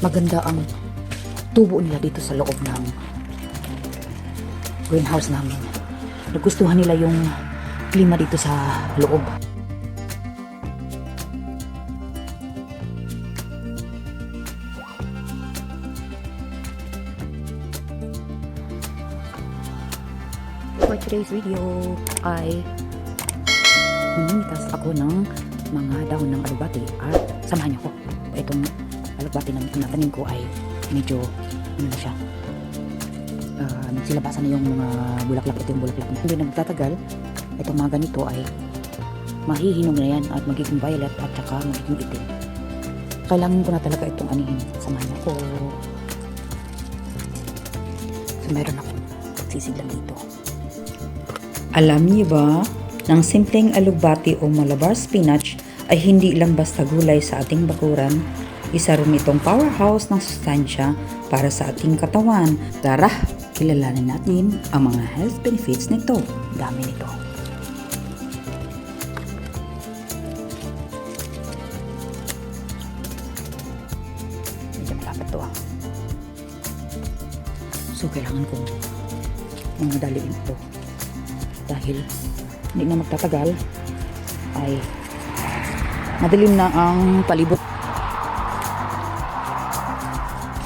maganda ang tubo nila dito sa loob ng greenhouse namin. Nagustuhan nila yung klima dito sa loob. For today's video ay Ninitas ako ng mga dahon ng alugbati at samahan niyo ko. Itong alugbati na tinatanim ko ay medyo ano na siya. Uh, nagsilabasan na yung mga bulaklak. Ito yung bulaklak na. Hindi na magtatagal. Itong mga ganito ay mahihinog na yan at magiging violet at saka magiging itim. Kailangan ko na talaga itong anihin. Samahan niyo ko. So meron ako pagsisiglan dito. Alam niyo ba, ng simpleng alugbati o malabar spinach ay hindi lang basta gulay sa ating bakuran, isa rin itong powerhouse ng sustansya para sa ating katawan. Tara, kilalanin natin ang mga health benefits nito. Dami nito. Medyo malapit to ah. So, kailangan kong mga daliin ito. Dahil hindi na magtatagal ay madilim na ang palibot.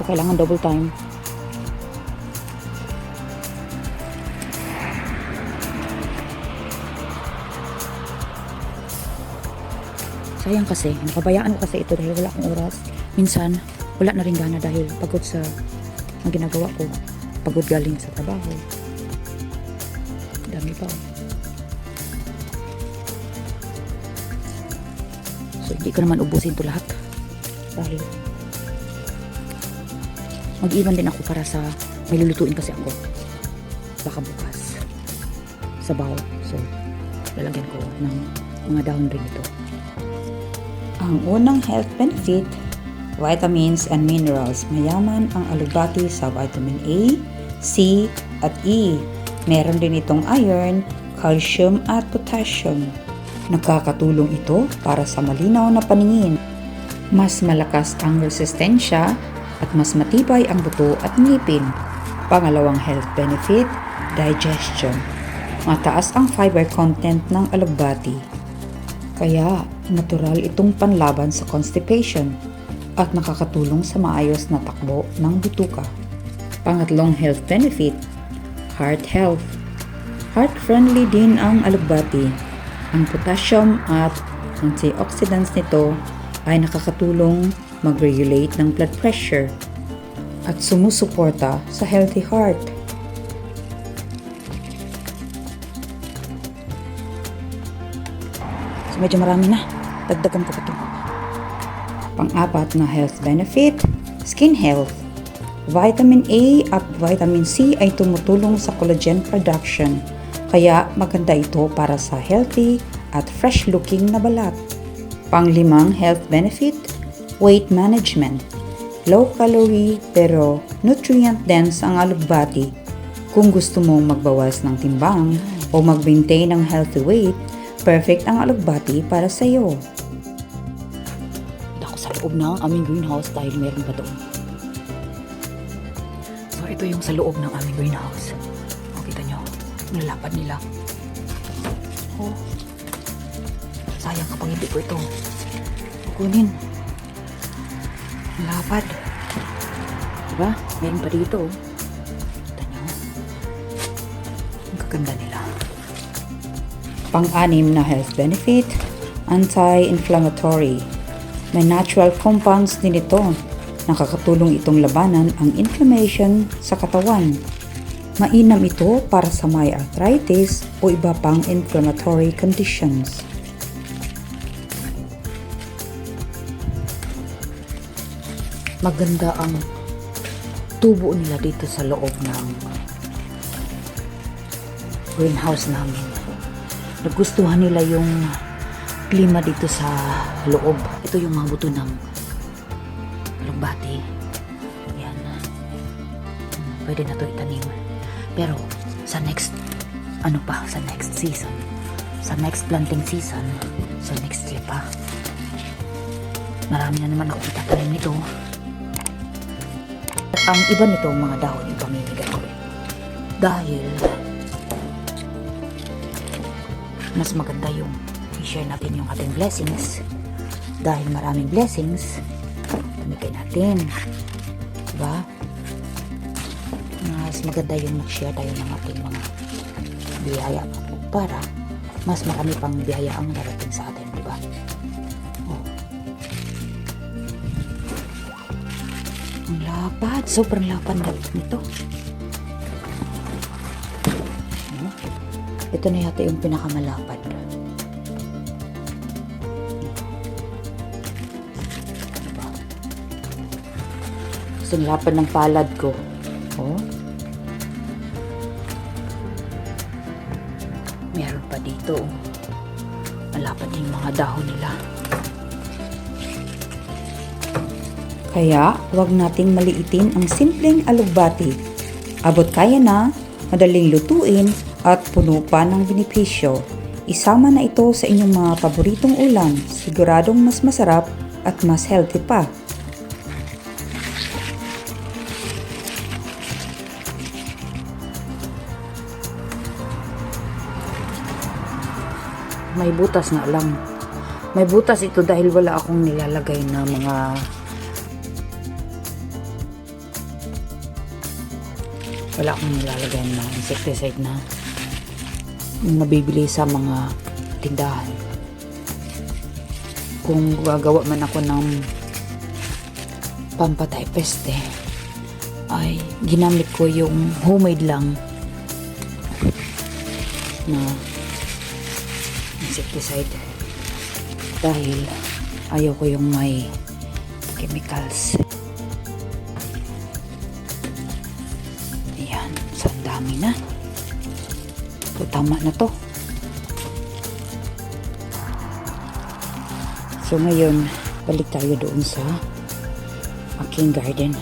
So, kailangan double time. Sayang kasi, napabayaan ko kasi ito dahil wala akong oras. Minsan, wala na rin gana dahil pagod sa ang ginagawa ko. Pagod galing sa trabaho. Dami pa. So, hindi ko naman ubusin to lahat. Dahil mag-iwan din ako para sa may lulutuin kasi ako. Baka bukas. Sa bowl. So, lalagyan ko ng mga dahon rin ito. Ang unang health benefit, vitamins and minerals. Mayaman ang alugbati sa vitamin A, C, at E. Meron din itong iron, calcium at potassium. Nakakatulong ito para sa malinaw na paningin. Mas malakas ang resistensya at mas matibay ang buto at ngipin. Pangalawang health benefit, digestion. Mataas ang fiber content ng alugbati. Kaya, natural itong panlaban sa constipation at nakakatulong sa maayos na takbo ng butuka. Pangatlong health benefit, heart health. Heart-friendly din ang alugbati. Ang potassium at antioxidants nito ay nakakatulong mag-regulate ng blood pressure at sumusuporta sa healthy heart. So, medyo marami na. Dagdagan ko pa ito. Pang-apat na health benefit, skin health. Vitamin A at vitamin C ay tumutulong sa collagen production, kaya maganda ito para sa healthy at fresh-looking na balat. Panglimang health benefit, weight management. Low calorie pero nutrient dense ang alugbati. Kung gusto mong magbawas ng timbang o mag-maintain ng healthy weight, perfect ang alugbati para sa iyo. Punta ako sa loob ng aming greenhouse dahil meron pa doon. So, ito yung sa loob ng aming greenhouse. O, kita nyo. Nilalapad nila. Oh. Sayang kapag hindi ko ito kukunin. Lapad. Diba? Meron pa dito. oh. Kita nyo. Ang kaganda nila. Pang-anim na health benefit, anti-inflammatory. May natural compounds din ito. Nakakatulong itong labanan ang inflammation sa katawan. Mainam ito para sa may arthritis o iba pang inflammatory conditions. Maganda ang tubo nila dito sa loob ng greenhouse namin. Nagustuhan nila yung klima dito sa loob. Ito yung mga buto ng alugbati. Yan. Pwede na to itanim. Pero sa next, ano pa, sa next season, sa next planting season, sa next year pa, marami na naman ako itatanim nito. Ang iba nito mga dahon yung pamimigay. Dahil mas maganda yung i-share natin yung ating blessings. Dahil maraming blessings, pamigay natin. Diba? Mas maganda yung mag-share tayo ng ating mga biyaya para mas marami pang biyaya ang darating sa lapad, sobrang lapad nito. Ano? Ito na yata yung pinakamalapad. Diba? Kasing lapad ng palad ko. Oh. Meron pa dito. Malapad yung mga dahon nila. Kaya huwag nating maliitin ang simpleng alugbati. Abot kaya na, madaling lutuin at puno pa ng benepisyo. Isama na ito sa inyong mga paboritong ulam, siguradong mas masarap at mas healthy pa. May butas nga lang. May butas ito dahil wala akong nilalagay na mga wala akong nilalagay na insecticide na nabibili sa mga tindahan. Kung gagawa man ako ng pampatay peste, ay ginamit ko yung homemade lang na insecticide dahil ayaw ko yung may chemicals so tama na to so ngayon balik tayo doon sa aking garden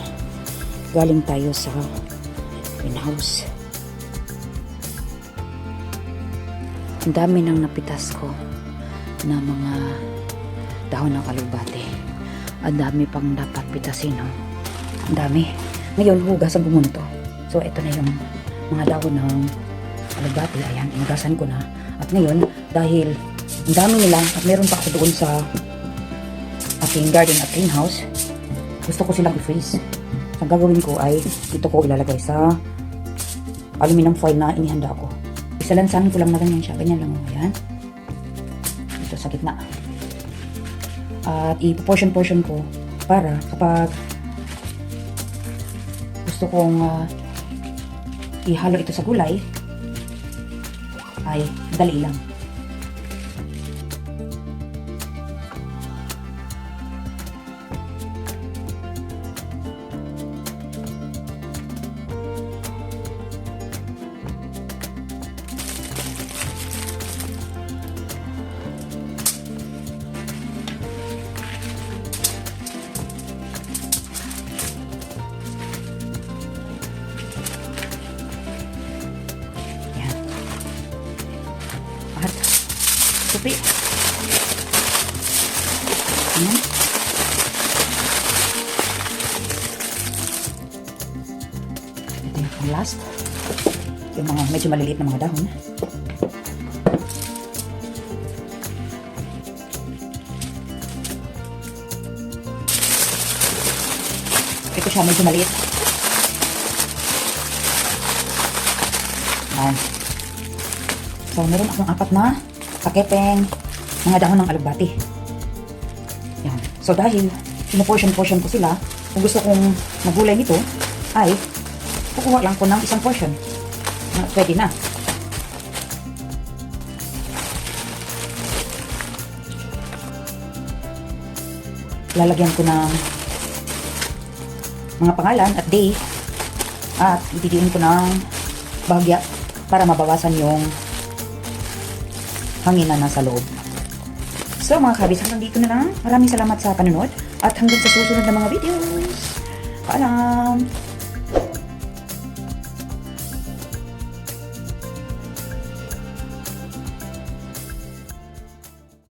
galing tayo sa greenhouse ang dami nang napitas ko na mga dahon ng kalubate. Ang dami pang dapat pitasin, no? Ang dami. Ngayon, hugasan ko muna to. So, ito na yung mga dahon ng kalubate. Ayan, inugasan ko na. At ngayon, dahil ang dami nila at meron pa ako doon sa aking garden at greenhouse, gusto ko silang i-freeze. Ang gagawin ko ay ito ko ilalagay sa aluminum foil na inihanda ko. Isalansanin ko lang na ganyan siya. Ganyan lang. Ayan. Dito sa gitna. At i-portion-portion ko para kapag gusto kong ah, ihalo ito sa gulay ay madali lang. Ayan. Ito yung pang last. Yung mga medyo maliliit na mga dahon. Ito siya medyo maliit. Yan. So, meron akong apat na paketeng mga dahon ng alugbati. So, dahil pinuportion-portion ko sila, kung gusto kong magulay nito, ay kukuha lang ko ng isang portion. Na pwede na. Lalagyan ko ng mga pangalan at day at ididiin ko ng bahagya para mabawasan yung hangin na nasa loob. So mga kabis, hanggang dito na lang. Maraming salamat sa panonood at hanggang sa susunod na mga videos. Paalam!